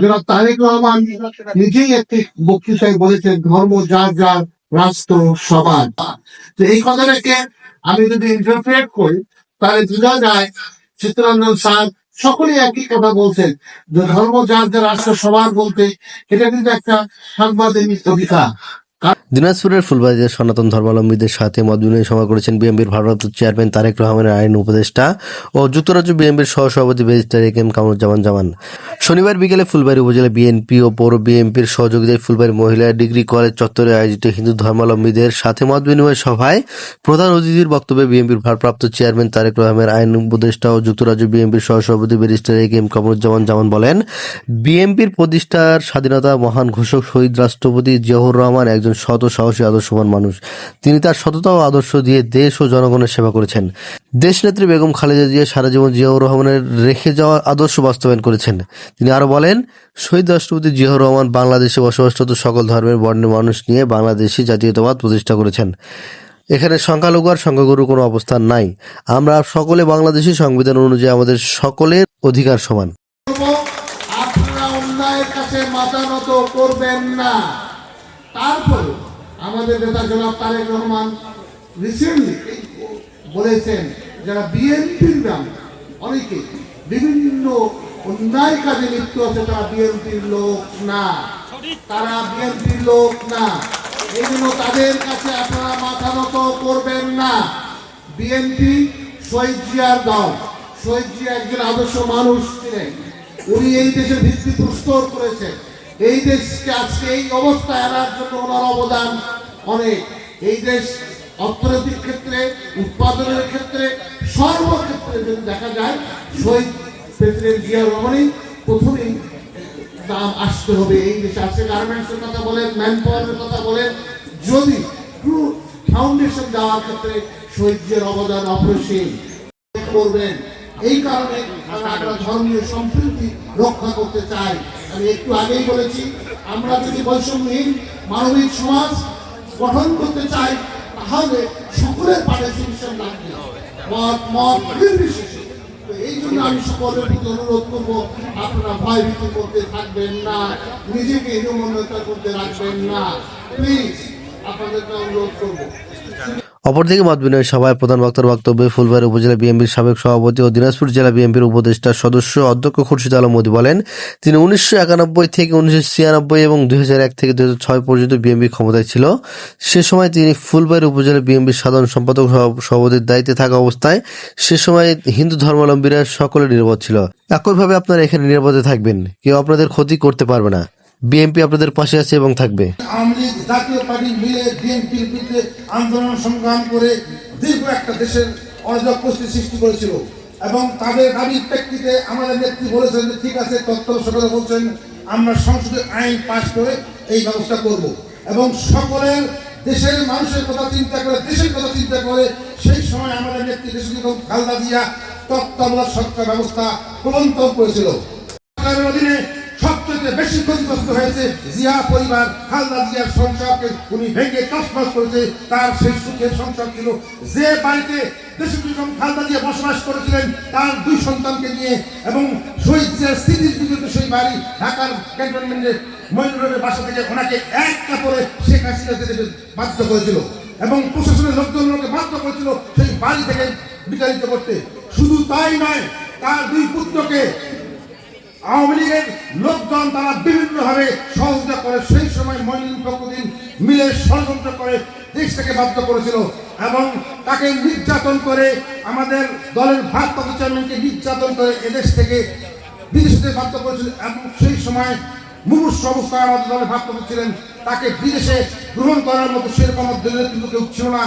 জনাব তারেক রহমান নিজেই একটি বক্তৃতায় বলেছেন, ধর্ম যার যার, রাষ্ট্র সবার। তো এই কথাটাকে আমি যদি ইন্টারপ্রেট করি, তাহলে বোঝা যায় চিত্তরঞ্জন স্যার সকলেই একই কথা বলছেন, যে ধর্ম যার যার, রাষ্ট্র সবার বলতে এটা কিন্তু একটা সাংবাদিক অধিকার। দিনাজপুরের ফুলবাড়িতে সনাতন ধর্মাবলম্বীদের সাথে মত বিনিময় সভা করেছেন বিএনপির ভারপ্রাপ্ত চেয়ারম্যান তারেক রহমানের আইন উপদেষ্টা ও যুক্তরাজ্য বিএনপির সহসভাপতি ব্যারিস্টার এ কেম কামরুজ্জামান জামান। শনিবার বিকেলে ফুলবাড়ি উপজেলা বিএনপি ও পৌর বিএনপির সহযোগিতায় ফুলবাড়ি মহিলা ডিগ্রি কলেজ চত্বরে আয়োজিত হিন্দু ধর্মাবলম্বীদের সাথে মত বিনিময় সভায় প্রধান অতিথির বক্তব্যে বিএনপির ভারপ্রাপ্ত চেয়ারম্যান তারেক রহমানের আইন উপদেষ্টা ও যুক্তরাজ্য বিএনপির সহসভাপতি ব্যারিস্টার এ কেম কামরুজ্জামান জামান বলেন, বিএনপির প্রতিষ্ঠার স্বাধীনতা মহান ঘোষক শহীদ রাষ্ট্রপতি জিয়াউর রহমান একজন শত সাহসী, আদর্শবান মানুষ। তিনি তার সততা ও আদর্শ দিয়ে দেশ ও জনগণের সেবা করেছেন। দেশনেত্রী বেগম খালেদা জিয়া সারা জীবন জিয়াউর রহমানের রেখে যাওয়া আদর্শ বাস্তবায়ন করেছেন। তিনি আরও বলেন, শহীদ রাষ্ট্রপতি জিয়াউর রহমান বাংলাদেশে বসবাসরত সকল ধর্মের বর্ণের মানুষ নিয়ে বাংলাদেশি জাতীয়তাবাদ প্রতিষ্ঠা করেছেন। এখানে সংখ্যালঘু আর সংখ্যাগুরু কোনো অবস্থান নাই। আমরা সকলে বাংলাদেশি সংবিধান অনুযায়ী আমাদের সকলের অধিকার সমান। আপনারা অন্যায়ের কাছে মাথা নত করবেন না। তারপরে আমাদের নেতা জনাব তারেক রহমান রিসেন্টলি বলেছেন যারা বিএনপির নাম, অনেকে বিভিন্ন অন্যায় কাজে লিপ্ত আছে, তারা বিএনপির লোক না। তারা বিএনপির লোক না। এই জন্য তাদের কাছে আপনারা মাথা নত করবেন না। বিএনপি শহীদ জিয়ার দল, শহীদ জিয়া একজন আদর্শ মানুষ ছিলেন। উনি এই দেশের ভিত্তি প্রস্তর করেছেন। এই দেশকে আজকে এই অবস্থায় আনার জন্য ওনার অবদান অনেক এই দেশ অর্থনৈতিক ক্ষেত্রে, উৎপাদনের ক্ষেত্রে, সর্বক্ষেত্রে যদি দেখা যায়, শহীদ প্রেসিডেন্ট জিয়া রহমানই প্রথমেই দাম আসতে হবে। এই দেশে আজকে গার্মেন্টস এর কথা বলেন ম্যান পাওয়ারের কথা বলেন, যদি ফাউন্ডেশন দেওয়ার ক্ষেত্রে শহীদ জিয়ার অবদান অপরিসীম। করবেন এই কারণে আমরা ধর্মীয় সম্প্রীতি রক্ষা করতে চাই। আমি একটু আগেই বলেছি, আমরা যদি বৈষম্যহীন মানবিক সমাজ গঠন করতে চাই তাহলে শুকুরের সকলের পার্টিসিপেশন লাগবে মত মত নির্বিশেষে এই জন্য আমি সকলের প্রতি অনুরোধ করব, আপনারা ভয় ভীতি করতে থাকবেন না, নিজেকে হীনমন্যতা করতে রাখবেন না। প্লিজ আপনাদেরকে অনুরোধ করব। অপরদিকে মত বিনিময় সভায় প্রধান বক্তার বক্তব্যে ফুলবাড়ি উপজেলা বিএনপির সাবেক সভাপতি ও দিনাজপুর জেলা বিএনপির উপদেষ্টা সদস্য অধ্যক্ষ খুরশিদ আলম মোদী বলেন, তিনি উনিশশো একানব্বই থেকে উনিশশো ছিয়ানব্বই এবং দুই থেকে দুই পর্যন্ত বিএনপি ক্ষমতায় ছিল। সে সময় তিনি ফুলবাড়ি উপজেলা বিএনপির সাধারণ সম্পাদক সভাপতির দায়িত্বে থাকা অবস্থায় সে সময় হিন্দু ধর্মাবলম্বীরা সকলে নিরাপদ ছিল। একইভাবে আপনারা এখানে নিরাপদে থাকবেন। কেউ আপনাদের ক্ষতি করতে পারবে না। বিএনপি আপনাদের পাশে আছে এবং থাকবে। আওয়ামী জাতীয় পার্টি মিলে বিএনপির বিরুদ্ধে আন্দোলন সংগ্রাম করে দীর্ঘ একটা দেশের অরাজক পরিস্থিতি সৃষ্টি করেছিল। এবং তাদের দাবির প্রেক্ষিতে আমাদের নেত্রী বলেছেন যে, ঠিক আছে, তত্ত্ব সরকার বলছেন, আমরা সংসদে আইন পাশ করে এই ব্যবস্থা করব। এবং সকলের দেশের মানুষের কথা চিন্তা করে, দেশের কথা চিন্তা করে, সেই সময় আমাদের নেত্রী দেশ খালদা দিয়া তত্ত্বাবধায়ক সরকার ব্যবস্থা প্রবর্তন করেছিল। সরকারের অধীনে সবচেয়ে বেশি ক্ষতিগ্রস্ত হয়েছে। জিয়া পরিবার, খালদা জিয়ার সংসারকে উনি ভেঙে তসমাস করেছে। তার সেই সুখের সংসার ছিল। যে বাড়িতে খালদা জিয়া বসবাস করেছিলেন, তার দুই সন্তানকে নিয়ে এবং শহীদ জিয়ার সেই বাড়ি ঢাকার ক্যান্টনমেন্টে মহিনুরের বাসা থেকে ওনাকে এক কাপড়ে শেখ হাসিনা যেতে বাধ্য করেছিল এবং প্রশাসনের লোকজন ওনাকে বাধ্য করেছিল সেই বাড়ি থেকে বিতাড়িত করতে। শুধু তাই নয়, তার দুই পুত্রকে আওয়ামী লীগের লোকজন তারা বিভিন্নভাবে সহযোগিতা করে, সেই সময় মহিন ফখরুদ্দিন মিলে ষড়যন্ত্র করে দেশ থেকে বাধ্য করেছিল এবং তাকে নির্যাতন করে আমাদের দলের ভারপ্রাপ্ত চেয়ারম্যানকে নির্যাতন করে এদেশ থেকে বিদেশে বাধ্য করেছিল এবং সেই সময় মুমূর্ষ অবস্থায় আমাদের দলের ভারপ্রাপ্ত ছিলেন, তাকে বিদেশে গ্রহণ করার মতো সেরকম নেতৃত্ব কেউ ছিল না।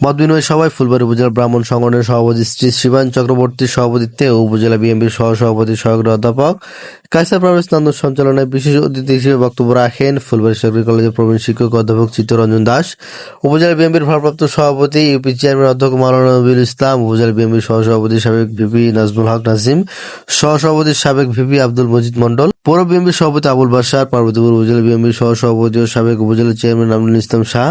মত বিনিময় সভায় ফুলবাড়ি উপজেলা ব্রাহ্মণ সংগঠনের সভাপতি শ্রী শিবান চক্রবর্তীর সভাপতিত্বে উপজেলা বিএনপির সহ সভাপতি সহকারী অধ্যাপক কাইসার প্রবেশ নন্দন সঞ্চালনায় বিশেষ অতিথি হিসেবে বক্তব্য রাখেন ফুলবাড়ি সরকারি কলেজের প্রবীণ শিক্ষক অধ্যাপক চিত্তরঞ্জন দাস, উপজেলা বিএনপির ভারপ্রাপ্ত সভাপতি, ইউপি চেয়ারম্যান অধ্যক্ষ মাওলানা নবীল ইসলাম, উপজেলা বিএনপির সহসভাপতি সাবেক ভিপি নাজমুল হক নাজিম সহসভাপতি সাবেক ভিপি আব্দুল মজিদ মন্ডল পৌর বিএনপির সভাপতি আবুল বাসার পার্বতীপুর উপজেলা বিএনপির সহ সভাপতি ও সাবেক উপজেলা চেয়ারম্যান আমরুল ইসলাম শাহ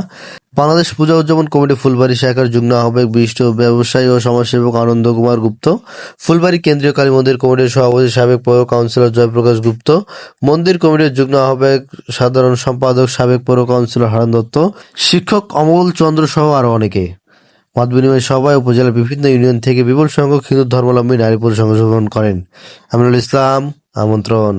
বাংলাদেশ পূজা উদযাপন কমিটি ফুলবাড়ি শাখার যুগ্ম আহ্বায়ক, বিশিষ্ট ব্যবসায়ী ও সমাজসেবক আনন্দ কুমার গুপ্ত, ফুলবাড়ি কেন্দ্রীয় কালী মন্দির কমিটির সভাপতি সাবেক পৌর কাউন্সিলর জয়প্রকাশ গুপ্ত, মন্দির কমিটির যুগ্ম আহ্বায়ক, সাধারণ সম্পাদক সাবেক পৌর কাউন্সিলর হারান দত্ত, শিক্ষক অমল চন্দ্র সহ আরও অনেকে। মত বিনিময় সভায় উপজেলার বিভিন্ন ইউনিয়ন থেকে বিপুল সংখ্যক হিন্দু ধর্মাবলম্বী নারী পুরুষ অংশগ্রহণ করেন। আমিনুল ইসলাম, আমন্ত্রণ।